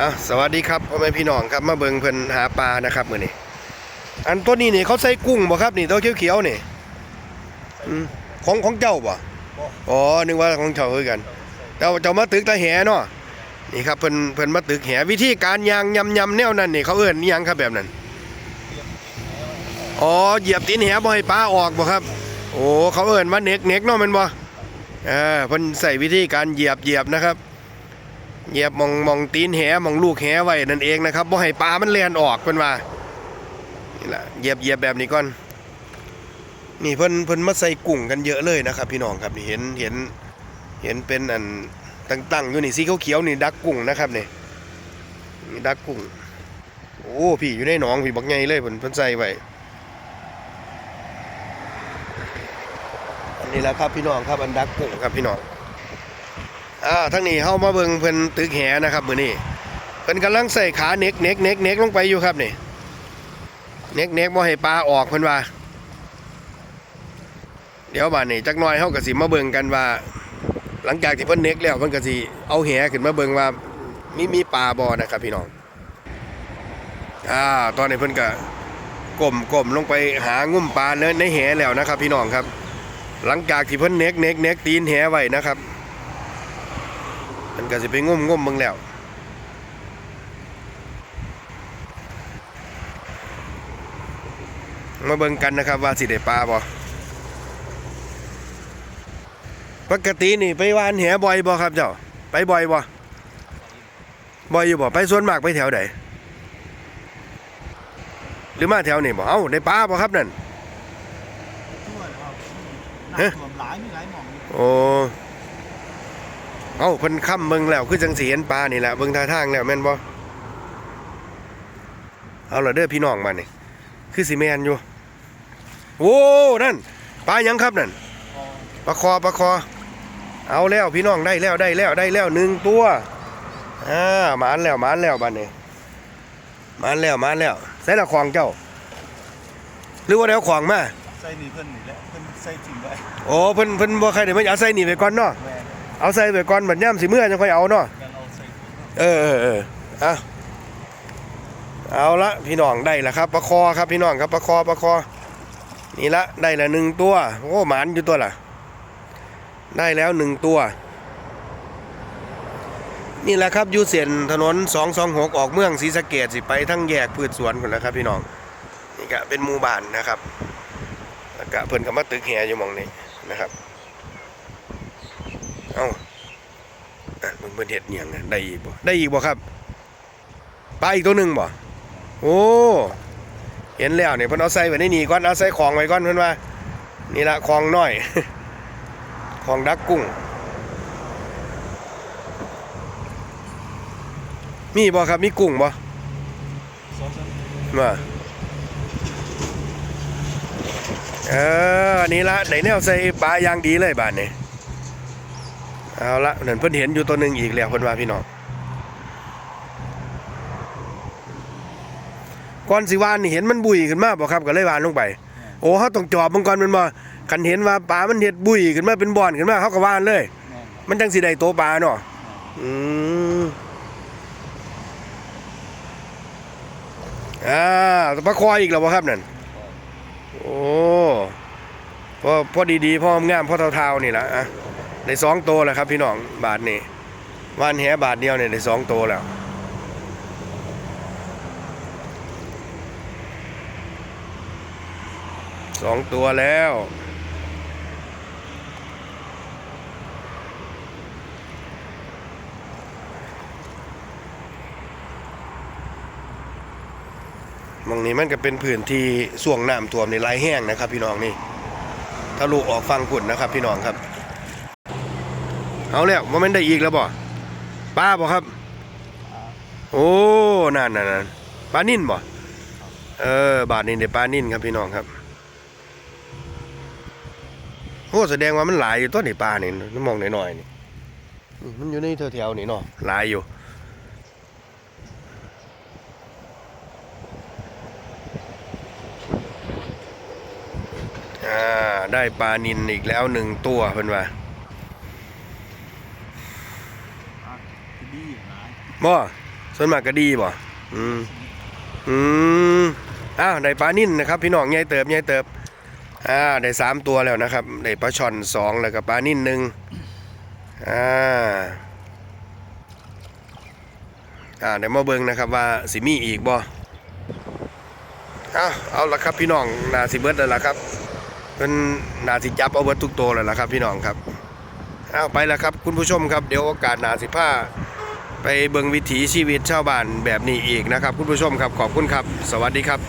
อะสวัสดีครับพ่อแม่พี่น้องครับมาเบิ่งเพิ่นหาปลานะครับมื้อนี้อันตัวนี้นี่เขาใส่กุ้งบ่ครับนี่ตัวเขียวๆนี่อืมของของเจ้าบ่อ๋อนึกว่าของเจ้าคือกันเจ้าเจ้ามาตึกตะแหเนาะนี่ครับเพิ่นเพิ่นมาตึกแหวิธีการยางยำยำแนวนั้นนี่เขาเอิ้นอิยังครับแบบนั้นอ๋อเหยียบตีนแหบ่ให้ปลาออกบ่ครับ โอ้เขาเอิ้นว่าเน็กเน็กเนาะแม่นบ่เออเพิ่นใส่วิธีการเหยียบเหยียบนะครับ เหยียบมองมองตีนแหมองลูกแหไว้นั่นเองนะครับบ่ให้ปลามันเลียนออกเพิ่นว่านี่ล่ะเหยียบเหยียบแบบนี้ก่อนนี่เพิ่นเพิ่นมาใส่กุ้งกันเยอะเลยนะครับ พี่น้องครับนี่เห็นเห็นเห็นเป็นอันตั้งๆอยู่นี่สีเขียวๆนี่ดักกุ้งนะครับนี่นี่ดักกุ้งโอ้พี่อยู่ในหนองพี่บักใหญ่เลยเพิ่นเพิ่นใส่ไว้อันนี้แหละครับพี่น้องครับอันดักกุ้งครับพี่น้อง อ่าทั้งนี้เฮามาเบิ่งเพิ่นตึกแหนะครับมื้อนี้เพิ่นกำลังใส่ขาเน็กเน็กเน็กเน็กลงไปอยู่ครับนี่เน็กเน็กบ่ให้ปลาออกเพิ่นว่า เดี๋ยวบัดนี้จักหน่อยเฮาก็สิมาเบิ่งกันว่า หลังจากที่เพิ่นเน็กแล้วเพิ่นก็สิเอาแหขึ้นมาเบิ่งว่ามีมีปลาบ่นะครับพี่น้องอ่าตอนนี้เพิ่นก็ก้มก้มลงไปหางุ่มปลาในในแหแล้วนะครับ พี่น้องครับ หลังจากที่เพิ่นเน็กเน็กเน็กตีนแหไว้นะครับ ก็สิไปงมงมมึงแล้วมาเบิ่งกันนะครับว่าสิได้ปลาบ่ปกตินี่ไปวานแหบ่อยบ่ครับเจ้า ไปบ่อยบ่บ่อยอยู่บ่ไปส่วนมากไปแถวใดหรือมาแถวนี่บ่เอ้าได้ปลาบ่ครับนั่นทั่วเลยครับเอ๊ะน้ำท่วมหลายมีหลายหม่องอยู่โอ้ เอ้าเพิ่นค้ำเบิ่งแล้วคือจังสิเห็นปลานี่แหละเบิ่งท่าทางแล้วแม่นบ่เอาล่ะเด้อพี่น้องมานี่คือสิแม่นอยู่โอ้นั่นปลาหยังครับนั่นปลาคอปลาคอ เอาแล้วพี่น้องได้แล้วได้แล้วได้แล้วหนึ่งตัวอ่าหมานแล้วหมานแล้วบัดนี้หมานแล้วหมานแล้วใส่ละของเจ้า หรือว่าแล้วของมาใส่นี่เพิ่นนี่แหละเพิ่นใส่ทิ้งไว้โอ้เพิ่นเพิ่นบ่ใครได้มาเอาใส่นี่ไว้ก่อนเนาะแหวน เอาใส่ไปก่อนบัดย่ำสิเมื่อจะค่อยเอาเนาะยังเอาใส่ถุงเออเออเออเอาเอาละพี่น้องได้ละครับประคอครับพี่น้องครับประคอประคอนี่ละได้ละหนึ่งตัวโอ้หมานอยู่ตัวละได้แล้วหนึ่งตัว นี่แหละครับยูเส้นถนนสองสองหกออกเมืองศรีสะเกดสิไปทั้งแยกพืชสวนคนนะครับพี่น้องนี่ก็เป็นหมู่บ้านนะครับแล้วก็เพิ่นก็มาตึกแหอยู่มองนี้นะครับ เอ้ามึงเพิ่นเฮ็ดเนียงนะได้อีกบ่ได้อีกบ่ครับปลาอีกตัวหนึ่งบ่โอ้เห็นแล้วเนี่ยเพิ่นเอาใส่ไว้ในนี่ก่อนเอาใส่ของไว้ก่อนเพิ่นว่า นี่ละของน้อยของดักกุ้งมีบ่ครับมีกุ้งบ่มมาเออนี่ละได้แนวใส่ปลาอย่างดีเลยบาดนี้ เอาละนั่นเพิ่นเห็นอยู่ตัวหนึงอีกแล้วเพิ่นว่าพี่น้องก่อนสิวานนี่เห็นมันบุยขึ้นมาบ่ครับก็เลยวานลงไป โอ้เขาต้องจอบมันก่อนแมันบ่คันเห็นว่าปลามันเฮ็ดบุยขึ้นมาเป็นบ่อนขึ้นมาเขาก็วานเลยแม่นครับมันจังสิได้โตปลาเนาะอืมอ่าปลาคอยอีกแล้วบ่ครับนั่นโอ้พอพอดีๆพองามพอเท่าๆนี่ล่ะอะ ได้สองโตแล้วครับพี่น้องบาทนี่วานแหบาทเดียวเนี่ยได้สองโตแล้วสองตัวแล้วมองนี้มันก็เป็นพื้นที่ส่วงน้ำท่วมในไหลแห้งนะครับ พี่น้องนี่ถ้าลูกออกฟังขุนนะครับ พี่น้องครับ เอาแล้วว่ามันได้อีกแล้วบ่ป้าบ่ครับ โอ้นั่นนั่นนั่นปลานิ่นบ่เออบาทนี้เดี๋ยวปลานิ่นครับพี่น้องครับโอ้แสดงว่ามันหลายอยู่ต้นนี่ปลานี่มองหน่อยๆนี่อืมมันอยู่ในแถวๆนี่เนาะหลายอยู่อ่าได้ปลานินอีกแล้วหนึ่งตัวเพิ่นว่า อะที่ ดีหลายบ่ส่วนมากก็ดีบ่อืมอืมอ้าวได้ปลานิ่นนะครับ พี่น้องใหญ่เติบใหญ่เติบอ่าได้สามตัวแล้วนะครับได้ปลาช่อนสองแล้วก็ปลานิ่นหนึ่งอ่าอ่าเดี๋ยวมาเบิ่งนะครับว่าสิมีอีกบ่อ้าเอาละครับพี่น้องนาสิเบิดแล้วล่ะครับเป็นนาสิจับเอาเบิดทุกตัวแล้วล่ะครับ พี่น้องครับอ้าวไปแล้วครับคุณผู้ชมครับเดี๋ยวโอกาสนาสิผ้า ไปเบิงวิถีชีวิตชาวบ้านแบบนี้อีกนะครับ คุณผู้ชมครับขอบคุณครับ สวัสดีครับ